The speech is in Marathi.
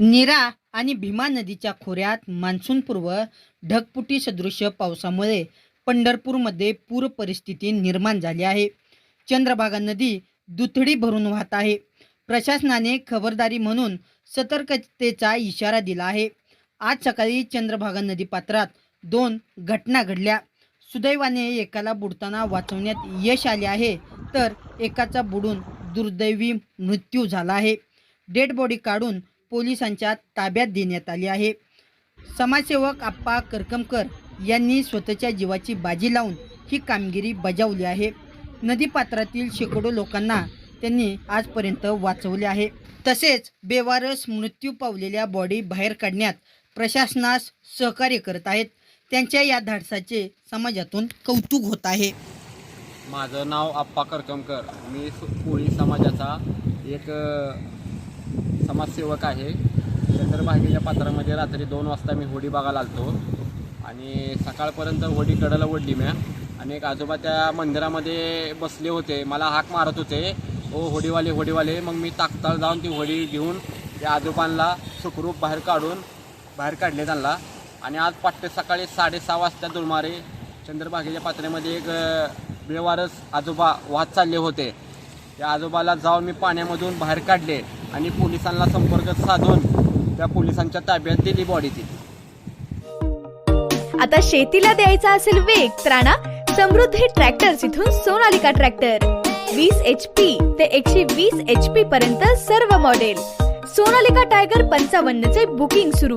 नीरा आणि भीमा नदीच्या खोऱ्यात मान्सूनपूर्व ढगपुटी सदृश पावसामुळे पंढरपूरमध्ये पूर परिस्थिती निर्माण झाली आहे. चंद्रभागा नदी दुथडी भरून वाहत आहे. प्रशासनाने खबरदारी म्हणून सतर्कतेचा इशारा दिला आहे. आज सकाळी चंद्रभागा नदी पात्रात दोन घटना घडल्या. सुदैवाने एकाला बुडताना वाचवण्यात यश आले आहे. तर एकाचा बुडून दुर्दैवी मृत्यू झाला आहे. डेड बॉडी काढून पोलिसांच्या ताब्यात देण्यात आली आहे. समाजसेवक आप्पा करकमकर यांनी स्वतःच्या जीवाची बाजी लावून ही कामगिरी बजावली आहे. नदीपात्रातील शेकडो लोकांना त्यांनी आजपर्यंत वाचवले आहे. तसेच बेवारस मृत्यू पावलेल्या बॉडी बाहेर काढण्यात प्रशासनास सहकार्य करत आहेत. त्यांच्या या धाडसाचे समाजातून कौतुक होत आहे. माझं नाव आप्पा करकमकर. मी कोळी समाजाचा एक समाजसेवक आहे. चंद्रभागेच्या पात्रामध्ये रात्री दोन वाजता मी होडी बघायला आलतो. आणि सकाळपर्यंत होडी कडेला ओढली म्या. आणि एक आजोबा त्या मंदिरामध्ये बसले होते. मला हाक मारत होते. ओ होडीवाले होडीवाले. मग मी ताकताळ जाऊन ती होडी घेऊन त्या आजोबांना सुखरूप बाहेर काढून बाहेर काढले त्यांना. आणि आज पहाटे सकाळी साडेसहा वाजता दुलमारे चंद्रभागेच्या पातळीमध्ये एक बेवारस आजोबा वाहत चालले होते. त्या आजोबाला जाऊन मी पाण्यामधून बाहेर काढले आणि पोलिसांना संपर्क साधून त्या पोलिसांच्या ताब्यात दिली बॉडी ती. आता शेतीला द्यायचा असेल वेग त्राणा समृद्धी ट्रॅक्टर इथून सोनालिका ट्रॅक्टर वीस एच पी ते एकशे वीस एच पी पर्यंत सर्व मॉडेल सोनालिका टायगर पंचावन्न चे बुकिंग सुरू.